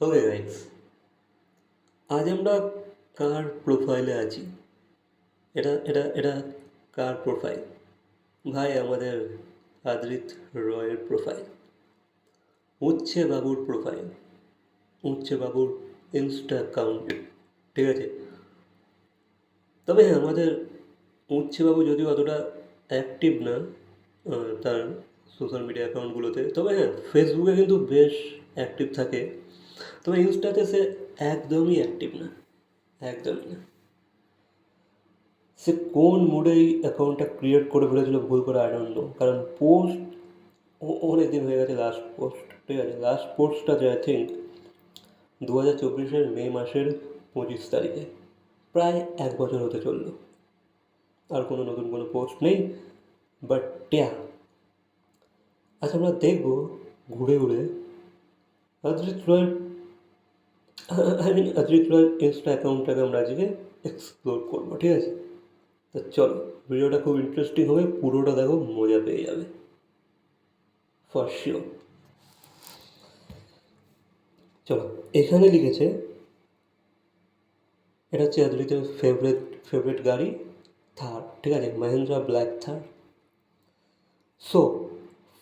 Okay guys আজ আমরা কার প্রোফাইলে আছি। এটা এটা এটা কার প্রোফাইল ভাই, আমাদের আদ্রিত রয়ের প্রোফাইল উচ্ছে বাবুর প্রোফাইল উচ্ছে বাবুর ইনস্টা অ্যাকাউন্ট ঠিক আছে? তবে হ্যাঁ আমাদের বাবু যদিও অতটা অ্যাক্টিভ না তার সোশ্যাল মিডিয়া অ্যাকাউন্টগুলোতে তবে হ্যাঁ ফেসবুকে কিন্তু বেশ অ্যাক্টিভ থাকে। তবে ইনস্টাতে সে একদমই অ্যাক্টিভ না। একদমই না। সে কোন মুডে এই অ্যাকাউন্টটা ক্রিয়েট করে ফেলেছিল ভুল করে আই নো কারণ পোস্ট অনেক দিন হয়ে গেছে লাস্ট পোস্ট ঠিক আছে? লাস্ট পোস্টটা যে আই থিঙ্ক দু হাজার চব্বিশের মে মাসের পঁচিশ তারিখে। প্রায় এক বছর হতে চলল। আর কোনো নতুন কোনো পোস্ট নেই। বাট ট্যা আচ্ছা আমরা দেখব ঘুরে ঘুরে। অদ্রিত রয়ের আই মিন অদ্রিত ইনস্টা অ্যাকাউন্টটাকে আমরা আজকে এক্সপ্লোর করব, ঠিক আছে? তো চলো, ভিডিওটা খুব ইন্টারেস্টিং হবে, পুরোটা দেখো, মজা পেয়ে যাবে। ফর শিওর চলো, এখানে লিখেছে, এটা হচ্ছে অদ্রিতের ফেভারিট ফেভারিট গাড়ি থার ঠিক আছে? Mahindra black Thar so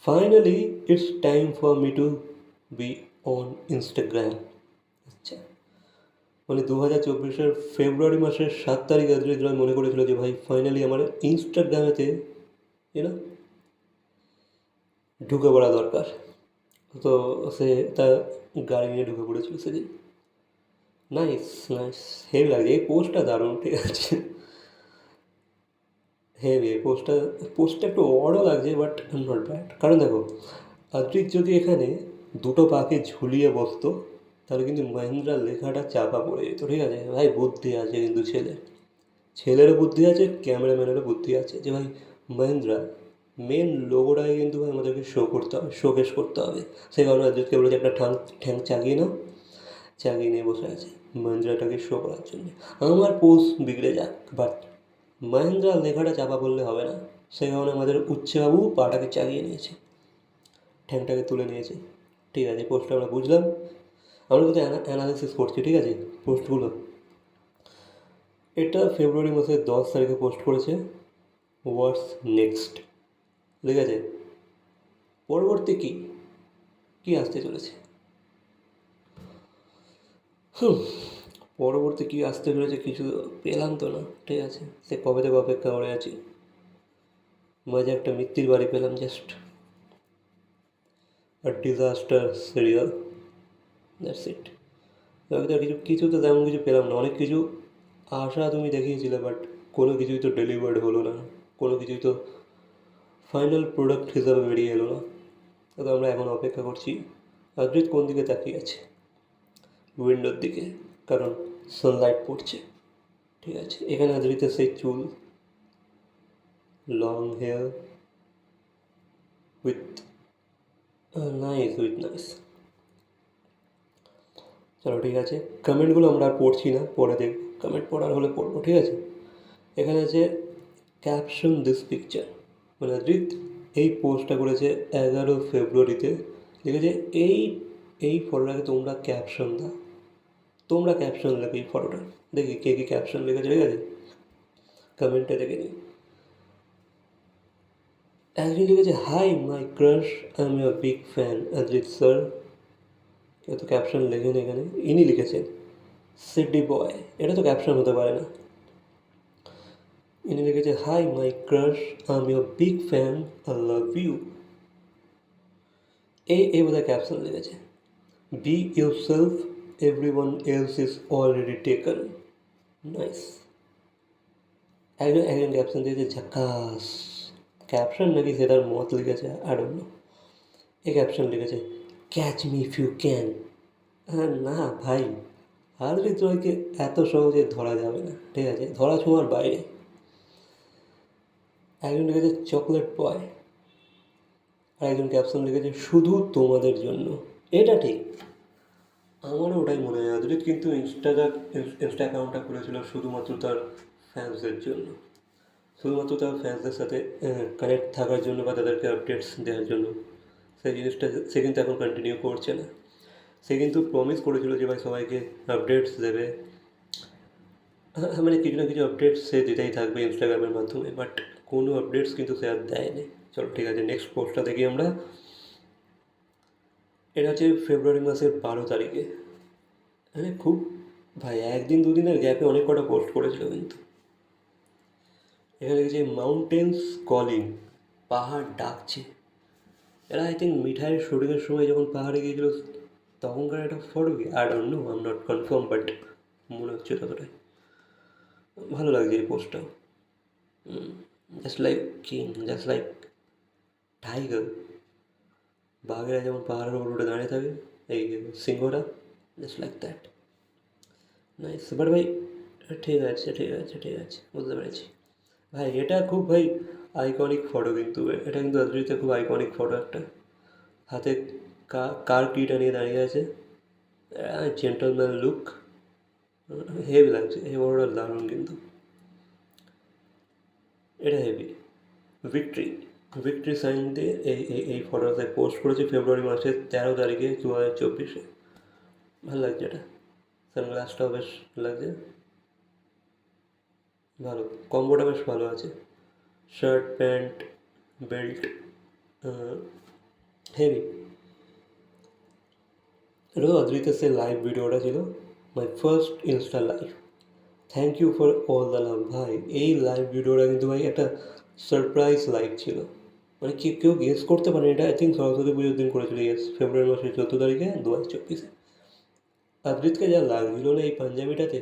finally it's time for me to be on Instagram মানে দু হাজার চব্বিশের ফেব্রুয়ারি মাসের সাত তারিখ অদ্রিত রয় মনে করেছিল যে, ভাই ফাইনালি আমার ইনস্টাগ্রামেতে এরা ঢুকে পড়া দরকার। তো সে তার গাড়ি নিয়ে ঢুকে পড়েছিল সেদিন। নাইস নাইস হেভি লাগছে। এই পোস্টটা দারুণ, ঠিক আছে? হেভি এই পোস্টটা পোস্টটা একটু অডও লাগছে বাট নট ব্যাড কারণ দেখো অদ্রিত যদি এখানে দুটো পাকে ঝুলিয়ে বসতো তাহলে কিন্তু মহিন্দ্রা লেখাটা চাপা পড়ে যেত, ঠিক আছে? ভাই, বুদ্ধি আছে কিন্তু ছেলে। ছেলেরও বুদ্ধি আছে, ক্যামেরাম্যানেরও বুদ্ধি আছে যে, ভাই, মহিন্দ্রা মেন লোগোটাকে কিন্তু ভাই আমাদেরকে শো করতে হবে শোকেশ করতে হবে। সেই কারণে অদ্রিতকে বলেছে, একটা ঠ্যাং ঠ্যাং চাগিয়ে নাও। চাগিয়ে নিয়ে বসে আছে মহিন্দ্রাটাকে শো করার জন্য। আমার পোজ বিগড়ে যাক বাট মহেন্দ্রা লেখাটা চাপা পড়লে হবে না। সেই কারণে আমাদের উচ্চবাবু পাটাকে চাগিয়ে নিয়েছে, ঠ্যাংটাকে তুলে নিয়েছে। ঠিক আছে পোস্টটা আমরা বুঝলাম। আমরা কিন্তু অ্যানালিসিস করছি, ঠিক আছে? পোস্টগুলো এটা ফেব্রুয়ারি মাসের দশ তারিখে পোস্ট করেছে। হোয়াটস নেক্সট ঠিক আছে? পরবর্তী কী? কী আসতে চলেছে? পরবর্তী কী আসতে চলেছে কিছু পেলাম তো না, ঠিক আছে? সে কবে থেকে অপেক্ষা করে আছি? মাঝে একটা মৃত্যুর বাড়ি পেলাম জাস্ট আর ডিজাস্টার সিরিয়াল দ্যাটস ইট বাকি তো আর কিছু কিছু তো তেমন কিছু পেলাম না। অনেক কিছু আশা তুমি দেখিয়েছিলে বাট কোনো কিছুই তো ডেলিভার্ড হলো না। কোনো কিছুই তো ফাইনাল প্রোডাক্ট হিসাবে বেরিয়ে এলো না। তো আমরা এখন অপেক্ষা করছি। অদ্রিত কোন দিকে তাকিয়ে আছে? উইন্ডোর দিকে, কারণ সানলাইট পড়ছে। ঠিক আছে, এখানে অদ্রিতের সেই চুল। Long hair with nice with nice চলো ঠিক আছে। কমেন্টগুলো আমরা আর পড়ছি না, পরে দেখ কমেন্ট পড়ার হলে পড়ব, ঠিক আছে? এখানে আছে ক্যাপশন দিস পিকচার মানে অদ্রিত এই পোস্টটা করেছে এগারো ফেব্রুয়ারিতে। লিখেছে, এই এই ফটোটাকে তোমরা ক্যাপশন দাও। তোমরা ক্যাপশন লেখো এই ফটোটা দেখি কে কী ক্যাপশন লিখেছে, ঠিক আছে? কমেন্টে দেখে নিই। একজন লিখেছে hi my crush I am your big fan Ajit sir কেউ তো ক্যাপশন লেখেন এখানে। ইনি লিখেছেন, সিডি বয়। এটা তো ক্যাপশন হতে পারে না। ইনি লিখেছে hi my crush I am your big fan, I love you. এই এই বোধহয় ক্যাপশন লিখেছে, be yourself everyone else is already taken. Nice. একজন একজন ক্যাপশন দিয়েছে, ঝাকাস। ক্যাপশন নাকি সেটার মত লিখেছে আর এই ক্যাপশন লিখেছে catch me if you can না ভাই হার্দিক রয়কে এত সহজে ধরা যাবে না, ঠিক আছে? ধরা ছোঁয়ার বাইরে। একজন লিখেছে চকলেট বয় আর একজন ক্যাপশন লিখেছে শুধু তোমাদের জন্য। এটা ঠিক। আমারও ওটাই মনে হয় আদরিত কিন্তু ইনস্টাগ্রাম ইনস্টা অ্যাকাউন্টটা খুলেছিল শুধুমাত্র তার ফ্যান্সদের জন্য। শুধুমাত্র তার ফ্যান্সদের সাথে কানেক্ট থাকার জন্য বা তাদেরকে আপডেটস দেওয়ার জন্য। সেই জিনিসটা সে কিন্তু এখন কন্টিনিউ করছে না। সে কিন্তু প্রমিস করেছিল যে ভাই সবাইকে আপডেটস দেবে। মানে কিছু না কিছু আপডেটস সে দিতেই থাকবে ইনস্টাগ্রামের মাধ্যমে বাট কোনো আপডেটস কিন্তু সে আর দেয়নি। চলো ঠিক আছে নেক্সট পোস্টটা দেখি আমরা। এটা হচ্ছে ফেব্রুয়ারি মাসের বারো তারিখে। মানে খুব, ভাই একদিন দুদিনের গ্যাপে অনেক কটা পোস্ট করেছিল কিন্তু। এখানে লিখেছে মাউন্টেন্স কলিং পাহাড় ডাকছে। এরা আই থিঙ্ক মিঠাইয়ের শুটিংয়ের সময় যখন পাহাড়ে গিয়েছিল, তখনকার একটা ফটো কি I don't know am not confirm but মনে হচ্ছে ততটাই। ভালো লাগছে এই পোস্টটা just like king just like tiger বাঘেরা যেমন পাহাড়ের উপর উঠে দাঁড়িয়ে থাকে, এই সিংহটা just like that nice but ভাই, ঠিক আছে ঠিক আছে ঠিক আছে, বুঝতে পেরেছি। ভাই, এটা খুব, ভাই আইকনিক ফটো কিন্তু। এটা কিন্তু অদ্রিতে খুব আইকনিক ফটো একটা। হাতে কার কিটা নিয়ে দাঁড়িয়ে আছে? জেন্টলম্যান লুক হেভি লাগছে এই ফটোটা দারুণ কিন্তু। এটা হেভি ভিক্টরি ভিক্টরি সাইন দিয়ে এই এই এই ফটোতে পোস্ট করেছে ফেব্রুয়ারি মাসের তেরো তারিখে দু হাজার চব্বিশে। ভালো লাগছে এটা। সানগ্লাসটাও বেশ লাগছে। ভালো। কম্বোটা বেশ ভালো আছে। শার্ট প্যান্ট বেল্ট হেভি এটা অদ্রিতের সে লাইভ ভিডিওটা ছিল my first insta live thank you for all the love ভাই এই লাইভ ভিডিওটা কিন্তু ভাই একটা সারপ্রাইজ লাইভ ছিল মানে কেউ কেউ গেস করতে পারে এটা আই থিঙ্ক সরস্বতী পুজোর দিন করেছিল ইয়েস ফেব্রুয়ারি মাসের চোদ্দ তারিখে দু হাজার চব্বিশে আদ্রিতকে যা লাগছিল না এই পাঞ্জাবিটাতে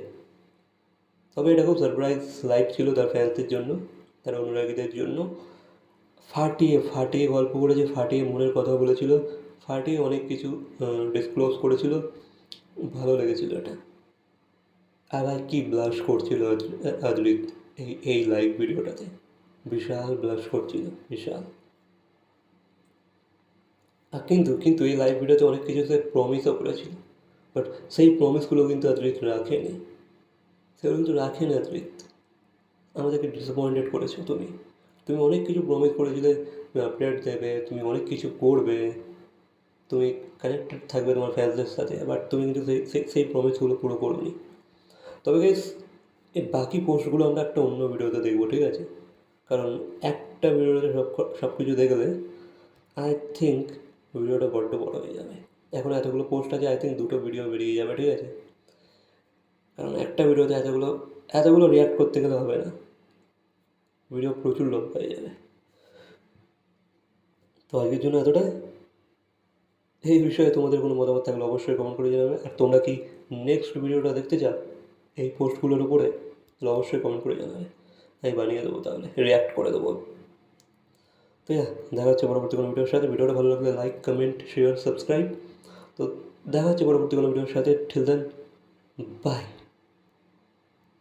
তবে এটা খুব সারপ্রাইজ লাইভ ছিল তার ফ্যান্সদের জন্য তার অনুরাগীদের জন্য। ফাটিয়ে ফাটিয়ে গল্প করেছে, ফাটিয়ে মনের কথা বলেছিল, ফাটিয়ে অনেক কিছু ডিসক্লোজ করেছিল। ভালো লেগেছিল এটা। আর কি ব্লাশ করছিল আদ্রিত এই এই লাইভ ভিডিওটাতে বিশাল ব্লাশ করছিল, বিশাল। কিন্তু কিন্তু এই লাইভ ভিডিওতে অনেক কিছু সে প্রমিসও করেছিল। বাট সেই প্রমিসগুলো কিন্তু আদ্রিত রাখেনি। সেগুলো কিন্তু রাখেনি আদ্রিত আমাদেরকে ডিসঅ্যাপয়েন্টেড করেছ তুমি। তুমি অনেক কিছু প্রমিস করেছিলে তুমি আপডেট দেবে, তুমি অনেক কিছু করবে, তুমি কানেক্টেড থাকবে তোমার ফ্যান্সদের সাথে বাট তুমি কিন্তু সেই সেই প্রমিসগুলো পুরো করোনি। তবে গাইস এই বাকি পোস্টগুলো আমরা একটা অন্য ভিডিওতে দেখব, ঠিক আছে? কারণ একটা ভিডিওতে সব সব কিছু দেখলে আই থিঙ্ক ভিডিওটা বড্ড বড় হয়ে যাবে। এখন এতগুলো পোস্ট আছে আই থিঙ্ক দুটো ভিডিও বেরিয়ে যাবে, ঠিক আছে? কারণ একটা ভিডিওতে এতগুলো এতগুলো রিয়াক্ট করতে গেলে হবে না। ভিডিও প্রচুর লোক হয়ে যাবে। তো আজকের জন্য এতটাই এই বিষয়ে তোমাদের কোনো মতামত থাকলে অবশ্যই কমেন্ট করে জানাবে। আর তোমরা কি নেক্সট ভিডিওটা দেখতে চাও, এই পোস্টগুলোর উপরে, তাহলে অবশ্যই কমেন্ট করে জানাবে। আমি বানিয়ে দেবো তাহলে রিয়াক্ট করে দেবো তো দেখা হচ্ছে পরবর্তী কোনো ভিডিওর সাথে। ভিডিওটা ভালো লাগলে লাইক কমেন্ট শেয়ার সাবস্ক্রাইব তো দেখা হচ্ছে পরবর্তী কোনো ভিডিওর সাথে। ঠিল দেন বাই